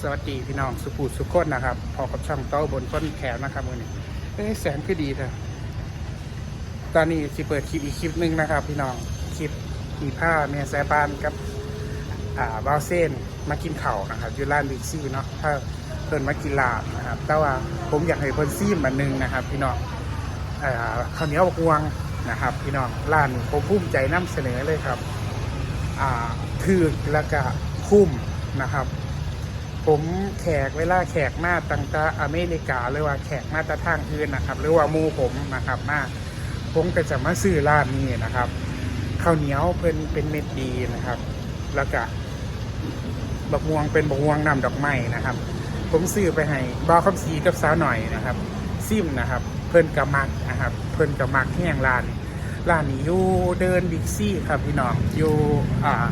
สวัสดีพี่น้องสุภูสุขคนนะครับ พอกับช่องโต้บนต้นแขวนะครับมือนี้เอ้ยแสนคือดีเถอะตอนนี้สิเปิดคลิปอีกคลิปหนึ่งนะครับ พี่น้องคลิปมีผ้าเมียแซบานกับ อ่าบาวเซนมากินเข่านะครับอยู่ร้านบิ๊กซี่เนาะถ้าเพิ่นมากินลาบนะครับ แต่ว่าผมอยากให้เพิ่นซีมอันหนึ่งนะครับ พี่น้องอ่าข้าวเหนียวบักวงนะครับ พี่น้องร้านผมภูมิใจนำเสนอเลยครับ อ่าคือแล้วก็คุ้มนะครับ ผมแขกเวลาแขกมาตั้งแต่อเมริกาหรือว่าแขกมาตะทางอื่นนะครับ หรือว่ามูผมนะครับมาผมก็จะมาซื้อร้านนี้นะครับข้าวเหนียวเป็นเป็นเม็ดดีนะครับ แล้วก็บักม่วงเป็นบักม่วงนำดอกไม้นะครับ ผมซื้อไปให้บาวคำสีกับสาวหน่อยนะครับ ซิมนะครับ เพิ่นกระมักนะครับ เพิ่นกระมักแห้งร้านร้านนี้อยู่เดินบิ๊กซี่ครับพี่น้องอยู่อ่า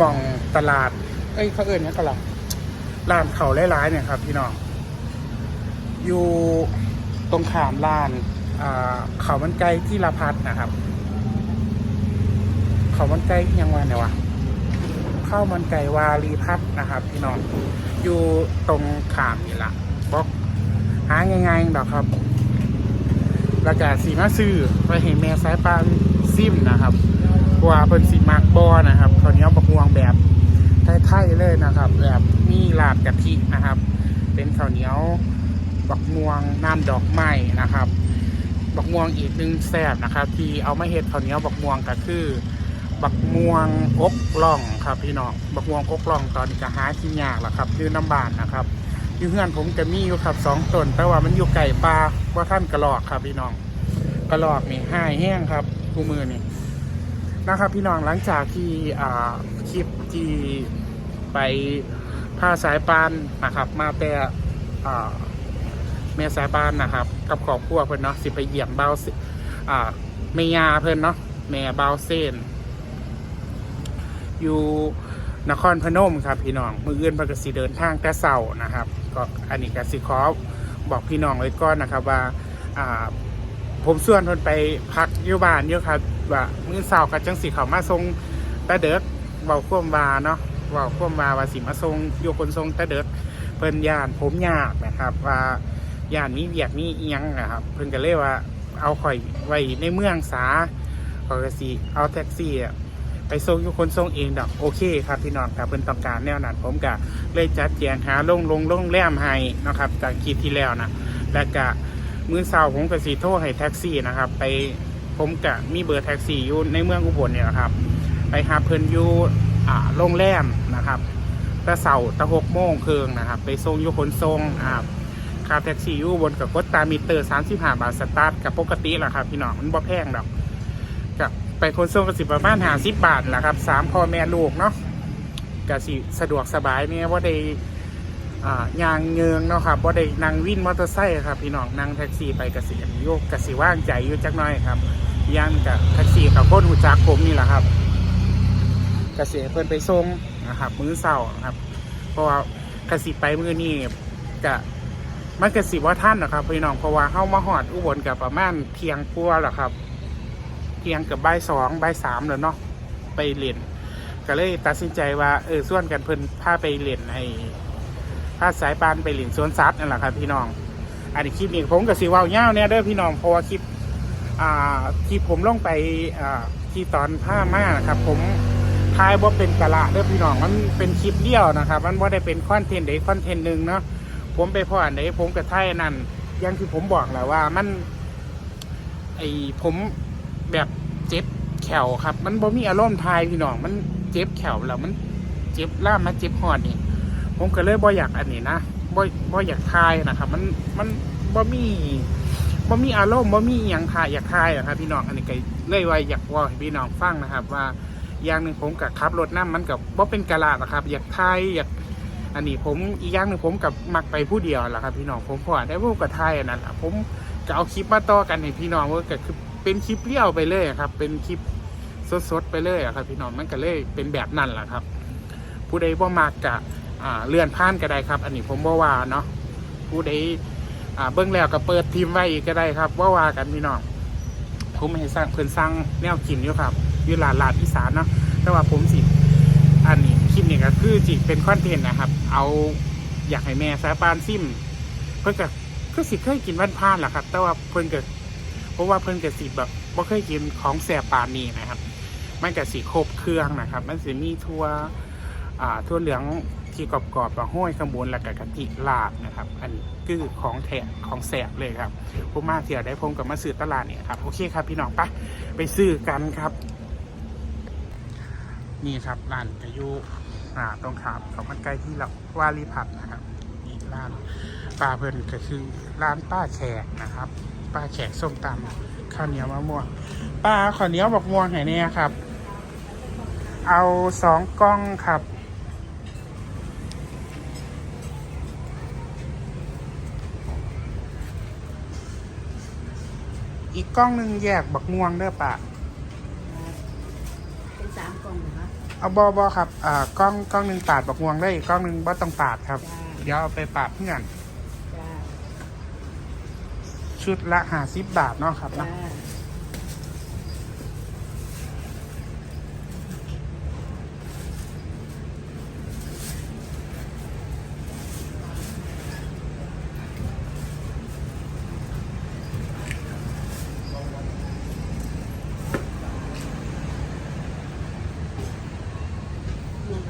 มองตลาด เอ้ยเขาเอิญเนี่ยตลาดร้านเขาหลายๆเนี่ยครับ พี่น้อง อยู่ตรงขามร้านอ่าเขามันไก่ที่ละพัดนะครับ เขามันไก่ยังวันเนี่ยวะข้าวมันไก่วารีพัฒน์นะครับ พี่น้อง อยู่ตรงขามนี่ละบอกหาง่ายๆดอกครับแล้วก็สีมาซื้อไปเห็นแม่สายปานซิมนะครับเพราะว่าเป็นสีมากบอนะครับเขาวเนี้ยวบักม่วงแบบ ไทยๆเลยนะครับ แบบมีลาดกะทินะครับ เป็นข้าวเหนียวบักม่วงน้ำดอกไม้นะครับบักม่วงอีกหนึ่งแซ่บนะครับ ที่เอามาเฮ็ดข้าวเหนียวบักม่วงก็คือ บักม่วงอกล่องครับพี่น้องบักม่วงอกล่องตอนนี้ก็หาที่ยากแล้วครับอยู่น้ำบานนะครับอยู่เพื่อนผมก็มีอยู่ครับสองต้นแต่ว่ามันอยู่ไก่ปลาว่าท่านกระหลอกครับพี่น้องกระหลอกนี่ห้าแห้งครับคู่มือนี่ นะครับพี่น้องหลังจากที่คลิปที่ไปผ้าสายปานนะครับมาแต่แม่สายปานนะครับ กับครอบครัวเพิ่อนเนาะสิไปเยี่ยมเบาสิอ่าแม่ยเพิ่อนเนาะแม่เบาเซนอยู่นครพนมครับพี่น้องมืออื่นประกสิเดินทางแต่เสานะครับ ก็อันนี้ก็สิขอบอกพี่น้องไว้ก่อนนะครับว่า ผมส่วนทนไปพักอยู่บ้านอยู่ครับว่ามื้อเสาร์ก็จังสิเขามาส่งตะเด็กเบาควมวาเนาะเบาควมวาว่าสิมาส่งอยู่คนส่งตะเด็กเพิ่นย่านผมยากนะครับ ว่าย่านนี้เวียกนี้อีหยังนะครับ เพิ่นก็เลยว่าเอาข่อยไว้ในเมืองสาข่อยก็สิเอาแท็กซี่ไปส่งอยู่คนส่งเองดอกโอเคครับพี่น้องครับเพิ่นต้องการแนวนั้นผมก็เลยจัดแจงหาลงลงลงแรมให้นะครับจากคลิปที่แล้วนะแล้วก็ มือเช้าผมก็สิโทรให้แท็กซี่นะครับ ไปผมก็มีเบอร์แท็กซี่อยู่ในเมืองอุบลเนี่ยนะครับ ไปหาเพิ่นอยู่อ่าโรงแรมนะครับต่เสาตะหกโมงครึ่งนะครับ ไปส่งอยู่คนส่งอ่าค่าแท็กซี่อยู่บนกับกดตามิเตอร์35บาทสตาร์ทกับปกติแหละครับพี่น้องมันบ่แพงดอกกับไปคนส่งกสิประมาณหาสิบบาทแหละครับสามพ่อแม่ลูกเนาะกับสิสะดวกสบายเนี่ยว่าได้ ยางเงิงเนาะครับว่ได้นั่งวินมอเตอร์ไซค์ครับพี่น้องนั่งแท็กซี่ไปกสิโยกกสิว่างใจอยู่จักน้อยครับย่างกับแท็กซี่กับคนหูจักผมนี่แหละครับกสิเพิ่นไปส่งนะครับ มื้อเช้านะครับ เพราะว่ากสิไปมื้อนี้กะมันกสิว่าท่านนะครับพี่น้องเพราะว่าเข้ามาหอดอุบลกับประมาณเที่ยงกว่าแหละครับเที่ยงกับบ่ายสองบ่ายสามแล้วเนาะไปเรียนก็เลยตัดสินใจว่าเออส่วนกันเพิ่นพาไปเรียนไอ้ พาสายปานไปเรียนสวนสัตว์นั่นแหละครับพี่น้อง อันนี้คลิปนี้ผมกับสีวาวเงาเนี่ยเด้อพี่น้องเพราะว่าคลิปอ่าคลิปผมลงไปอ่าที่ตอนผ้ามานะครับ ผมทายว่าเป็นกะละเด้อพี่น้องมันเป็นคลิปเดียวนะครับ มันว่าได้เป็นคอนเทนต์ใดคอนเทนต์หนึ่งเนาะผมไปพออันไหนผมกับไทยอันนั่นยังที่ผมบอกแหละว่ามันไอผมแบบเจ็บแขวครับ มันบ่มีอารมณ์ทายพี่น้องมันเจ็บแขวแล้วมันเจ็บล่ามมาเจ็บหอดนี่ ผมก็เลยบ่อยากอันนี้นะบ่บ่อยากทายนะครับ มันมันบ่มีบ่มีอารมณ์บ่มีอย่างทายอยากทายอะครับพี่น้องอันนี้ก็เลยว่าอยากว่าพี่น้องฟังนะครับ ว่าอย่างหนึ่งผมกับขับรถน้ำมันกับบ่เป็นกะลาอะครับ อยากทายอยากอันนี้ผมอีกอย่างหนึ่งผมกับมักไปผู้เดียวแหละครับ พี่น้องผมพอได้พวกกับทายอันนั้นผมก็เอาคลิปมาต่อกันให้พี่น้องว่าก็คือเป็นคลิปเลี้ยวไปเลยครับ เป็นคลิปสดๆไปเลยครับ พี่น้องมันก็เลยเป็นแบบนั้นแหละครับ ผู้ใดบ่มักกะ อ่าเลื่อนผ่านก็ได้ครับ อันนี้ผมบ่ว่าเนาะผู้ใดอ่าเบิ้องแล้วก็เปิดทีมไว้อีกก็ได้ครับ ว่าว่ากันพี่น้องผมให้สร้างเพิ่นสร้างแนวกินอยู่ครับอยู่ร้านลาดอีสานเนาะแต่ว่าผมสิอันนี้คลิปนี้นี่ก็คือจิเป็นคอนเทนต์นะครับ เอาอยากให้แม่สายปานซิม เพิ่นก็คือสิเคยกินวันพานแหละครับ แต่ว่าเพิ่นก็เพราะว่าเพิ่นก็สิแบบบ่เคยกินของแสบปานนี้นะครับมันก็สิครบเครื่องนะครับ มันสิมีทั่วอ่าทั่วเหลือง ที่กรอบๆกับห้อยข้างบนแล้วก็กะทิลาบนะครับ อันนี้คือของแถมของแสบเลยครับผู้มาเที่ยวได้พงกับมาซื้อตลาดเนี่ยครับโอเคครับพี่น้องไปไปซื้อกันครับ นี่ครับร้านกระยุอ่าตรงขามของมันใกล้ที่เราวารีผัดนะครับนี่ร้านป้าเพิ่นก็คือร้านป้าแขกนะครับป้าแขกส้มตำข้าวเหนียวมะม่วงป้าข้าวเหนียวบอกม่วงไหนเนี่ยครับ เอาสองกล้องครับ อีกกล้องหนึ่งแยกบักม่วงเด้อป้าเป็นสามกล่องเหรอคะเอาบอบอครับอ่ากล้องกล้องหนึ่งปาดบักม่วงได้อีกกล้องหนึ่งบ่ต้องปาดครับจ้าเดี๋ยวเอาไปปาดเพื่อน จ้าชุดละห้าสิบบาทเนาะครับจ้านะ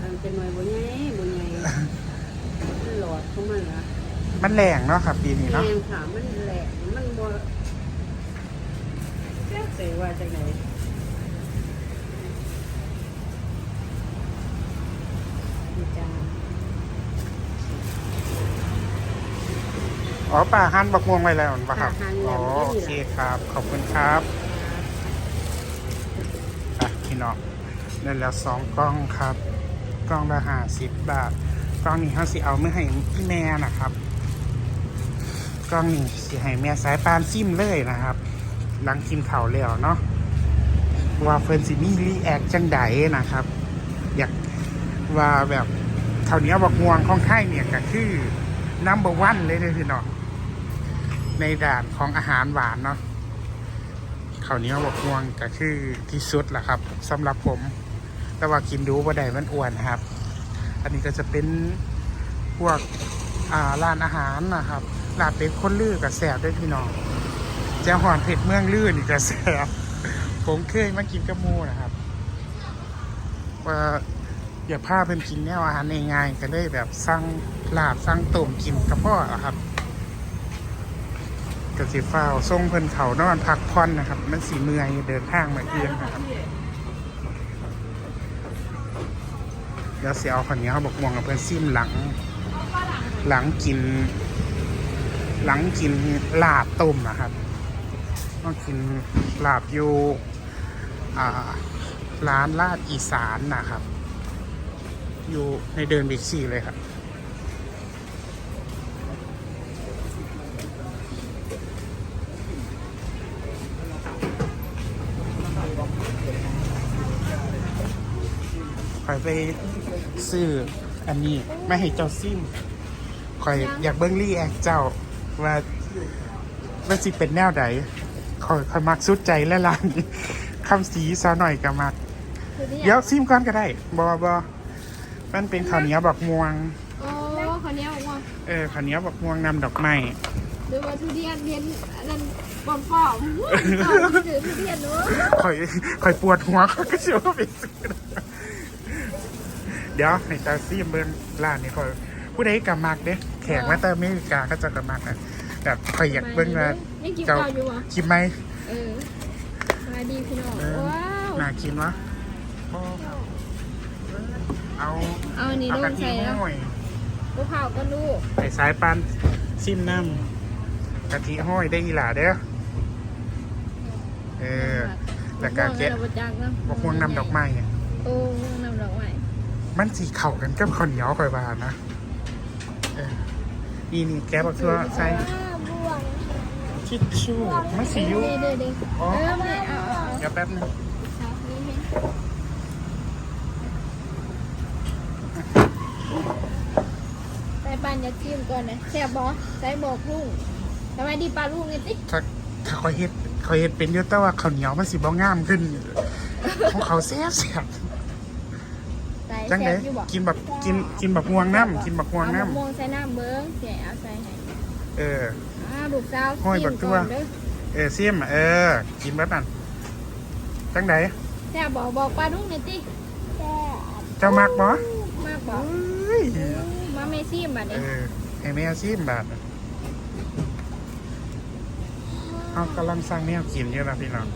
มันเป็นหน่วยบนไงบนไงมันหลอดเข้ามาเหรอ มั นแรงเนาะครับปีนี้เนาะงค่ะมันแหลกมันบ่แจ๊กใส่ว่าจากไหนนี่จ้าอ๋อป่าหั่นบักม่วงไว้แล้วป่ะครับอ๋อโอเคครับ ขอบคุณครับอะพี่น้องนั่นแล้วสองกล้องครับ กล้องละห้าสิบบาท กล้องนี้เขาสิเอาไม่ให้พี่แม่นะครับ กล้องนี้สิให้แม่สายปานซิมเลยนะครับ หลังกินข่าวแล้วเนาะว่าเฟิร์นสิมีรีแอคจังไดนะครับ อยากว่าแบบเข้านียวบักม่วงของไทยเนี่ยก็คือนัมเบอร์วันเลยเลยพี่น้องในด่านของอาหารหวานเนาะข้าวเหนียวบักม่วงก็คือที่สุดแหละครับสำหรับผม แต่ว่ากินดูว่าได้มันอ้วนครับ อันนี้ก็จะเป็นพวกร้านอาหารนะครับ ลาบเป็ดคนลือกับแสบด้วยพี่น้องแจ้วหอนเผ็ดเมืองลือนี่ก็แสบผมเคยมากินกับหมูนะครับว่าอย่าพาเพิ่นกินแนวอาหารง่ายๆก็เลยแบบสั่งลาบสั่งต้มกินกับพ่ออะครับกสิฟ้าวส่งเพิ่นเขานอนพักผ่อนนะครับ มันสีเมื่อยเดินทางมาเอียนนะครับเดี๋ยวเสียเอาคนนี้เขาบอกมวงกับเพื่อนซิมหลัง หลังกิน หลังกินลาบต้มนะครับต้องกินลาบอยู่ร้านลาดอีสานนะครับ อยู่ในเดินบิ๊กซีเลยครับคอยไปซื้ออันนี้ไม่ให้เจ้าซิมคอยอยากเบิ้งรี่แอกเจ้า ว่าว่าสิเป็นแนวใดคอยคอยมักสุดใจและร้านนี้คำสีซะหน่อยก็มัก เดี๋ยวซิมก่อนก็ได้บอบอมันเป็นข้าวเหนียวบักม่วง โอ้คนนี้บอกว่าเออข้าวเหนียวบักม่วงนำดอกไม้หรือว่าทุเรียนเรียนอันนั้นบอมฟอมต่อถือทุเรียนเนอะคอยคอยปวดหัวเขาก็เชื่อว่าไปซื้อเดี๋ยวให้ตาซิมเบิ้งร้านนี้คอยผู้ใดกับมักเด้ แขกมาแต่อเมริกาก็จะกับมักนะแบบคอยอยากเบิ้งว่ายังกินข้าวอยู่วะคิดไหมเออมาดีพี่น้องเออว้าวน่ากินวะเอาเอาอันนี้เอาลกะงทิใส่แล้วหน่อยลูกเผาก็ลูกใส่สายปันซิมน้ำกะทิห้อยได้อีหล่าเด้อเออแต่การเก็ตม่วงจักเนาะบอกม่วงนำดอกไม้เนี่ยโอ้ม่วงนำดอกไม้มันสีเข่ากันกับข้าวเหนียวคอยบานนะเออ นี่นี่แกบอกทั่วใส่ม่วงทิชชู่มันสีอยู่เด้เด้เด้อ๋อเออไม่เอาเอาเอาเดี๋ยวแป๊บนึงเอานี่เห็นใส่ปานอยาจิ้มก่อนนะแซ่บบอใส่บอกลุงทำไมดีปลาลุงนี่ติถ้าถ้าคอยเฮ็ดคอยเฮ็ดเป็นอยุตแต่ว่าข้าวเหนียวมันสีบ้องามขึ้น ของเขาแซ่บแซ่บใส่ จังไดแซ่บอยู่บ่กินแบบกินกินแบบม่วงน้ำกินแบบม่วงเอาน้มะม่วงใส่น้ำเบิ้งเสียเอาใส่ให้ำเอออ่าลูกสาวห้อยบักตัวกินก่อนเด้อเออซิมเออ กินแบบนั้นจังไดแซ่บบอกบอกปลาดุ้งหน่อยติแซ่บเจ้ามักบ่มากบอกเอ้ยมาเมซี่บัดเอนี้อให้แม่ซิมบาดเอากำลังสั่งแนวกินอยู่นะพี่น้อง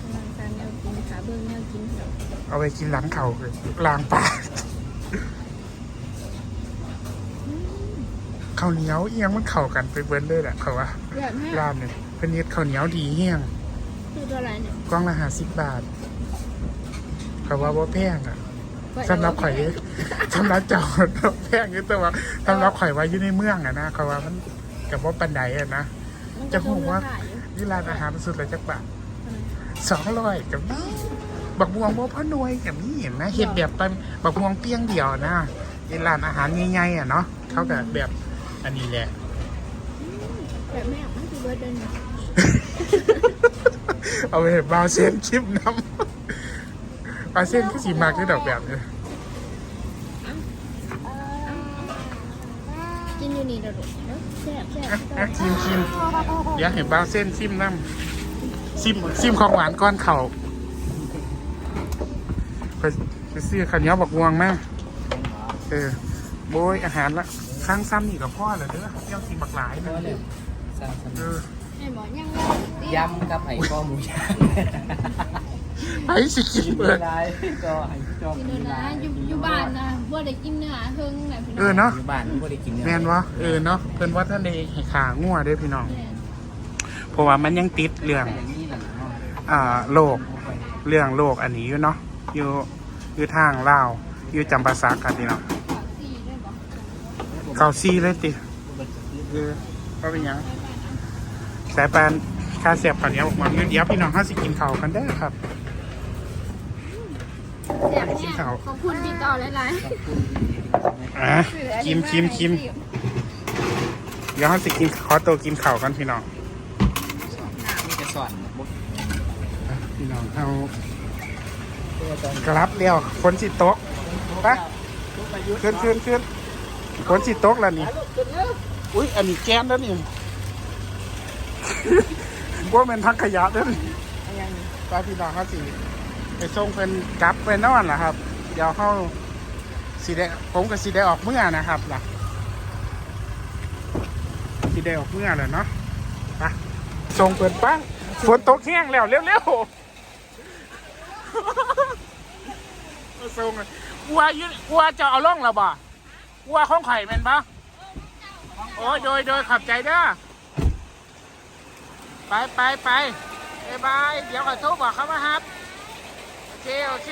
กำลังทานแนวกินขาเบิ้งแนวกินเถอะเอาไปกินหลังเขาเลยล้างปากข้าวเหนียวเอียงมันเข้ากันไปเบิ้นเลยแหละเขาว่าเดือดแม่ร้านเนี่ยเพิ่นเฮ็ดข้าวเหนียวดีเฮี้ยงคือตัวอะไรเนี่ยกล่องละห้าสิบบาท เขาว่าบ่แพงอะสำหรับข่อยสำหรับเจ้าแพงอยู่แต่ว่าสำหรับข่อยว่าอยู่ในเมืองอะนะเขาว่ามันกับว่าปันไดอะนะมันจะพูดว่าต้องเลือกขายอยู่ที่ร้านอาหารสุดเลยจักบาทสองร้อยกับนี่ บักม่วงบ่พ่อหน่วยกับนี่เห็นนะเฮ็ดแบบตอนบักม่วงเปี้ยงเดียวนะที่ร้านอาหารใหญ่ๆอะเนาะเขาก็แบบอันนี้แหละแบบแม่มันคือเบิร์ดเดินเอาไปบาวเส้นชิมน้ำบาวเส้นก็สีมากที่ดอกแบบนี้กินอยู่นี่เด้อลูกเด้อแซ่บแซ่บอะอะชิมชิมเดี๋ยวเห็นบาวเส้นชิมน้ำชิมชิมของหวานก้อนเข่า ไปไปซื้อข้าวเหนียวบักม่วงมาเออโบยอาหารละข้างซ้ำนี่กับพ่อเหรอเด้อเที่ยวกินบักหลายนะก็เลยสร้างสเอนุกอให้หมอยังไงยำกับไห่ข้อหมูย่างไอ้สิกินกินเบิเวดลาก็ไห่จอมกินเนื้อนะอยู่อยู่บ้านนะบ่ได้กินเนื้อเฮิงน่ะพี่น้เออเนาะอยู่บ้านไม่ได้กินเนื้อแมนวะเออเนาะเพิ่นว่าท่านเดให้ขางัวเด้อพี่น้องแม่นเพราะว่ามันยังติดเรื่องแต่อย่างนี้แหละเนาะอ่าโลกเรื่องโลกอันนี้อยู่เนาะ อยู่อยู่ทางลาวอยู่จำปาสักกันพี่น้องขอสี่ด้วยบ่เขาซีเลยติเออก็เป็นหยังสายปานคาเสียบข้าวเหนียวออกมาเดี๋ยวพี่น้องเขาสิกินข้าวกันได้อครับแซ่บแน่ขอบคุณพี่ต่อหลายอะๆชิมชิมชิมเดี๋ยวเขาสิกินขอตัวกินข้าวกันพี่น้อง มีแต่สอนบุกอะพี่น้องเอาตัวตอน กรับเดียวฝนสิตกไปขึ้นขึ้นขึ้นฝนสิตกแล้วนี่อุ้ยอันนี้แก๊สแล้วนี่ว่าเป็นทักขยะแล้วนี่ป้าพี่น้องเขาสิไปส่งเป็นกลับไปนอนล่ะครับ เดี๋ยวเขาสีได้ผมกับสีได้ออกเมื่อนะครับล่ะสีได้ออกเมื่อเลยเนาะไปส่งเปิดปั้งฝนตกแห้งแล้วเร็วๆมา ส่งเลยวัวยืนวัวจะเอาล่องแล้วบ่วัวของไข่แม่นปะโอ้ยโดยโดยขับใจเด้อไปไปไปบายบายเดี๋ยวขอโทรบอกเขามาครับ โอเค โอเค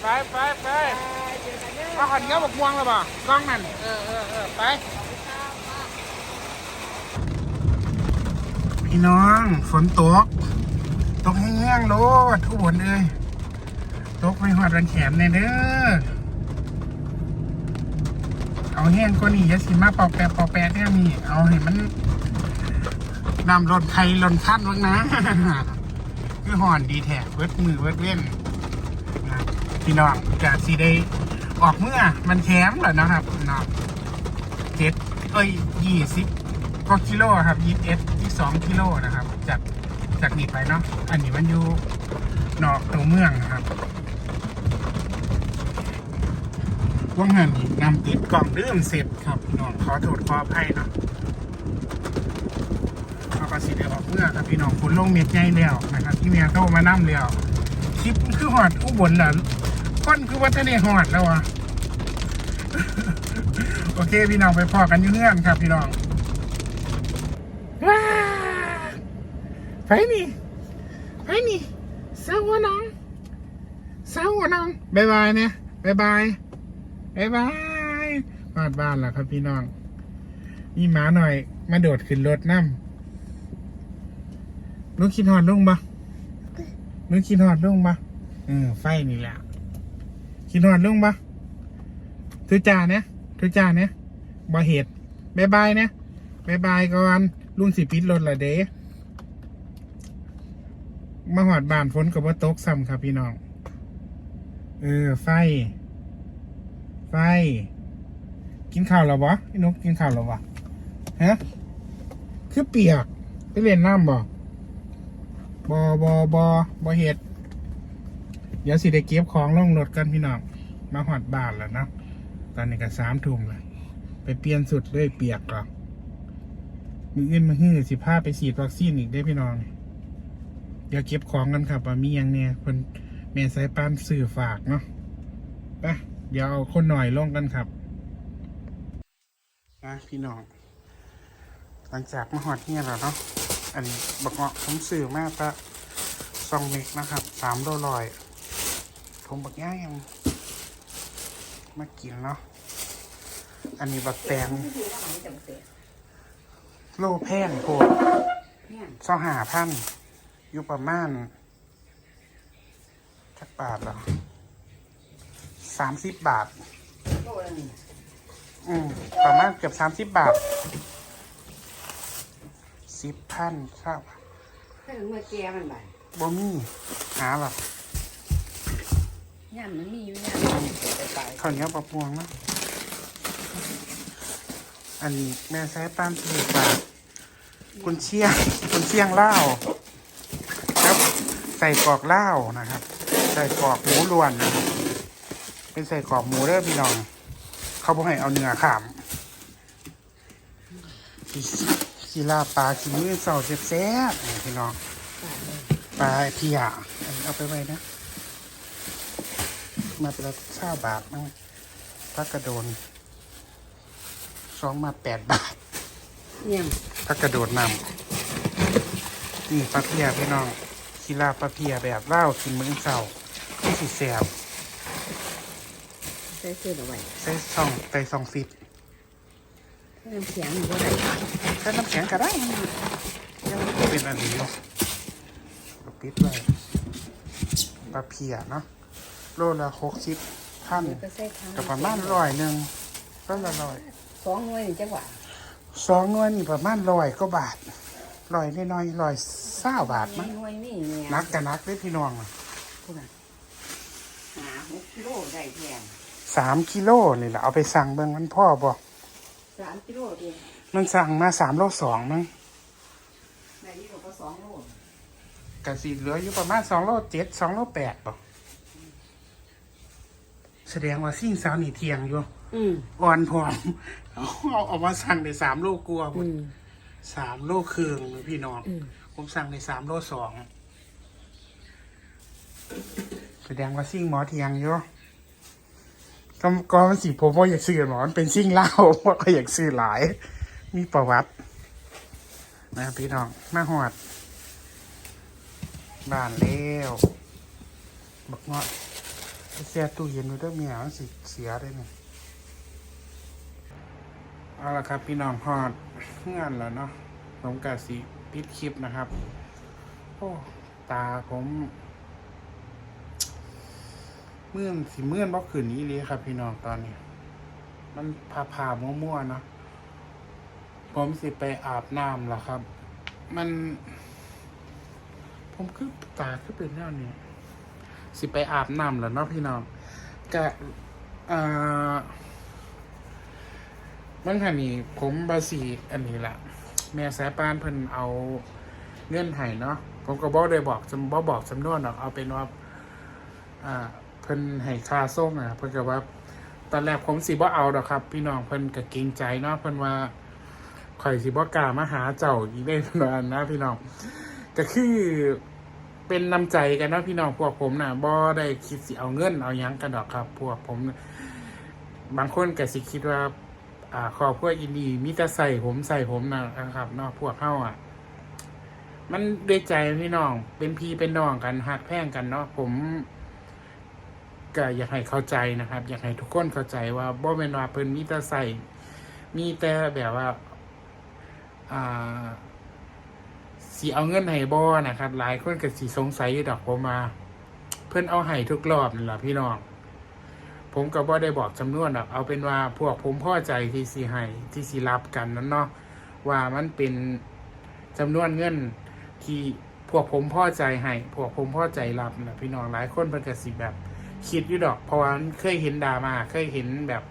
ไปไปไปมาขอนเงี้ยบอกม่วงแล้วบ่กล้องนั่น เออเออเออไป พี่น้อง ฝนตก ตกแห้งๆโลดทุกบนเลยตกไปหอดรันแขนเนี่ยเด้อเอาแห้งกว่านี้อยาสิมาป่าแปะป่าแปะแท้นี่ยมีเอาให้มันนำรถไทยรถท่านบ้างนะคือห่อนดีแท้เวิดมือเวิดเล่นนะพี่น้องกะสีได้ออกเมื่อมันแคมป์แหละนะครับเนาะเจ็ดเอ้ยยี่สิบก็กิโลครับยี่สิบเอ็ดยี่สองกิโลนะครับจาก จากนี้ไปเนาะอันนี้มันอยู่นอกตัวเมืองนะครับว่างานนี้นำติดกล่องเริ่มเสร็จครับพี่น้องขอโทษขออภัยเนาะเอากระสีเดียวออกเมื่อครับพี่น้องคุณลงเม็ดใหญ่แล้วนะครับที่เมียโทรมานั่มแล้วคลิปคือหอดอุบลล่ะคนคือวัฒนหอดแล้วอะโอเคพี่น้องไปพอกันอยู่เงื่อนครับพี่น้องว้า ไปนี่ไปนี่เศร้าหัวน้องเศร้าหัวน้องบายบายเนี่ยบายบายบายบายบ้านบ้านล่ะครับพี่น้องมีหมาหน่อย มาโดดขึ้นรถน้ำนุคิดหอดลงปะนุคิดหอดลงปะเออไฟนี่แหละคิดหอดลงปะทุจ่าเนี่ยทุจ่าเนี่ยบ่เหตุบายบายเนี่ยบายบายก่อนลุงสิปิดรถละเด้ มาหอดบานฝนกับว่าตกซ้ำครับพี่น้อง เออ ไฟ ไฟ กินข้าวแล้ววะพี่นกกินข้าวแล้ววะฮะ คือเปียก ไปเล่นน้ำบ่บอบอบอบอเห็ด เดี๋ยวสิได้เก็บของลงรถกันพี่น้อง มาหอดบานแล้วนะ ตอนนี้ก็สามทุ่มแล้วไปเปลี่ยนสุดเลยเปียกหรอมืออื่นมาฮื้อสิพาไปฉีดวัคซีนอีกได้พี่น้อง เดี๋ยวเก็บของกันครับว่ามีหยังเนี่ยคนแม่สายปานสื่อฝากเนาะไปเดี๋ยวเอาคนหน่อยลงกันครับนะพี่น้อง หลังจากมาหอดเนี่ยแล้วเนาะอันนี้บักเงาะผมสื่อมากละซองเมกนะครับสามโลลอย ผมบักง่ายยังมากินเนาะอันนี้บักแตงโลแพงโพดเนี่ยเศร้าหาพัน อยู่ประมาณจักบาทเหรอสามสิบบาทโลละนี่อืมประมาณเกือบสามสิบบาทสิบพันครับถ้าถึงเมื่อแกมันบ่ายบ่มีหาแบบย่ามมันมีอยู่ย่ามไปไปข้าวเหนียวปลาพวงเนาะอันนี้แม่ใช้ป้านสี่บาทคุณเชียงคุณเชียงเล่าวครับ ใส่กรอกเหล้าวนะครับ ใส่กรอกหมูล้วนนะครับ เป็นใส่กรอกหมูเด้อพี่น้อง เขาบอกให้เอาเนื้อขามขีขีลาปลาขีมือเสาแซ่บๆนี่พี่น้องปลาเพียอันนี้เอาไปไว้นะ มาเป็นละข้าวบาทมั้งพักกระโดนสองมาแปดบาทเนี่ยพักกระโดดนำนี่ปลาเพียพี่น้อง ขีลาปลาเพียแบบเล่าวกินมื้อเสาที่สิแสบใส่เสื้อเอาไว้ใส่ซองใส่ซองฟิตถ้าน้ำแข็งมันก็ได้ใส่น้ำแข็งก็ได้ยังไม่เป็นอันนี้เนาะก็ปิดไว้ปลาเพียเนาะโลละหกสิบพันเดี๋ยวก็ใส่ทั้งกับประมาณร้อยหนึ่งก็ละร้อยสองหน่วยนี่จังหวะสองหน่วยนี่ประมาณร้อยก็บาท ร้อยน้อยๆร้อยเศร้าบาทมั้งหน่วยนี่เนี่ยนักกันนักเลยพี่น้องอะพูดน่ะหาหกกิโลได้แทนสามกิโลนี่แหละเอาไปสั่งเบิ่งมันพ่อบอกสามกิโลเดียวมันสั่งมาสามโลสองมั้งได้ยี่ก็สองโลกะสีเหลืออยู่ประมาณสองโลเจ็ดสองโลแปดบอกแสดงว่าสิ่งสาวนี่เทียงอยู่อืมอ่อนพร้อมเอาเอาเอามาสั่งได้สามโลกลัวาพุ่น อืม สามโลครึ่งเลยพี่น้องอืมผมสั่งในสามโลสองแสดงว่าซิ่งหมอเทียงอยู่ก็ก็มันสิผมว่าอยากซื้อหมอมันเป็นซิ่งเหล้าว่าก็อยากซื้อหลาย มีประวัติ นะครับพี่น้องมาหอด บ้านเล้วบักเงาะไปเสียตู้เย็นไว้ด้วยเมียมันสิเสียได้เนี่ย เอาละครับ พี่น้องหอดงานแล้วเนาะผมกะสิปิดคลิปนะครับ โอ้ ตาผมเมื่อนสิเมื่อนบ่คืนนี้เลยครับ พี่น้องตอนนี้ มันพาพาๆมั่วๆเนาะผมสิไปอาบน้ำแล่ะครับ มัน ผมคือตาคือเป็นแนวนี้สิไปอาบน้ำแล้วเนาะพี่น้องกะอ่อ มันค่ะนี่ผมบาสีอันนี้แหละแม่สายปานเพิ่นเอาเงื่อนไขเนาะผมก็บอกได้บอกจำบ่บอกจำนวนหรอกเอาเป็นว่าอ่าเพิ่นให้ค่าส่งอะเพิ่นก็ว่าตอนแรกผมสิบ่เอาดอกครับ พี่น้องเพิ่นก็เกรงใจเนาะเพิ่นว่าข่อยสิบ่กล้ามาหาเจ้าอีกได้นานะพี่น้องก็คือเป็นน้ำใจกันนะพี่น้องพวกผมน่ะบ่ได้คิดสิเอาเงินเอายังกันดอกครับ พวกผม บางคนก็สิคิดว่า อ่าครอบครัวอินดีมิตรใส่ผมใส่ผมนะครับเนอกพวกเข้าอะ มันด้วยใจพี่น้อง เป็นพี่เป็นน้องกันหักแพร่งกันเนาะผมก็อยากให้เข้าใจนะครับ อยากให้ทุกคนเข้าใจว่าบ่เป็นว่าเพิ่นมิตรใส่มีแต่แบบว่าอ่าสีเอาเงินให้บ่นะครับ หลายคนก็สีสงสัยอยู่ดอกผมมา เพิ่นเอาให้ทุกรอบนี่แหละพี่น้อง ผมก็บ่ได้บอกจำนวนหรอกเอาเป็นว่าพวกผมพ่อใจที่สีให้ที่สีรับกันนั้นเนาะว่ามันเป็นจำนวนเงินที่พวกผมพ่อใจให้พวกผมพ่อใจรับนะพี่น้องหลายคนเพิ่นก็สิแบบคิดอยู่ดอก เพราะว่าเคยเห็นดามาเคยเห็นแบบ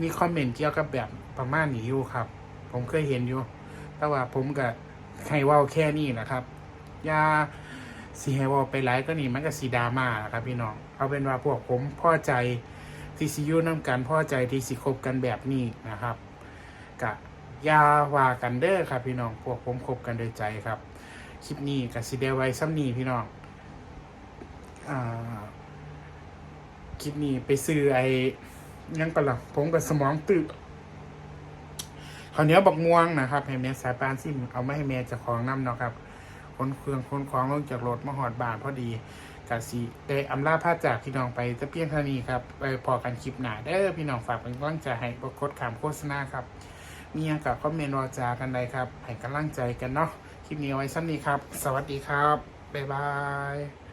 มีคอมเมนต์เกี่ยวกับแบบประมาณนี้อยู่ครับ ผมเคยเห็นอยู่ แต่ว่าผมก็ให้ว่าแค่นี้นะครับอย่าสีให้ว่าไปไลฟ์ก็นี่มันก็สีดามาแหละครับพี่น้อง เอาเป็นว่าพวกผมพ่อใจที่สิอยูน้ำกันพ่อใจที่สิคบกันแบบนี้นะครับกะยาว่ากันเด้อครับ พี่น้องพวกผมคบกันโดยใจครับคลิปนี้กับซีเดไว้ซ้ำนี้พี่น้องอคลิปนี้ไปซื้อไอ้ยังปะล่ะผมกับสมองตื่นข้าวเหนียวบักม่วงนะครับให้แม่สายปานซิมเอาไมาให้แม่จะของน้ำเนาะครับคนเครื่องคนของลงจากรถมาหอดบานพอดี กาซีได้อำลาพาจากพี่น้องไปจะเพียงเท่านี้ครับไปพอกันคลิปหน้าได้พี่น้องฝากเป็นกำลังใจให้บกดขามโฆษณาครับ มีหยังกับคอมเมนต์รอจากันใดครับให้กำลังใจกันเนาะคลิปนี้ไว้สั้นนี้ครับ สวัสดีครับ บ๊ายบาย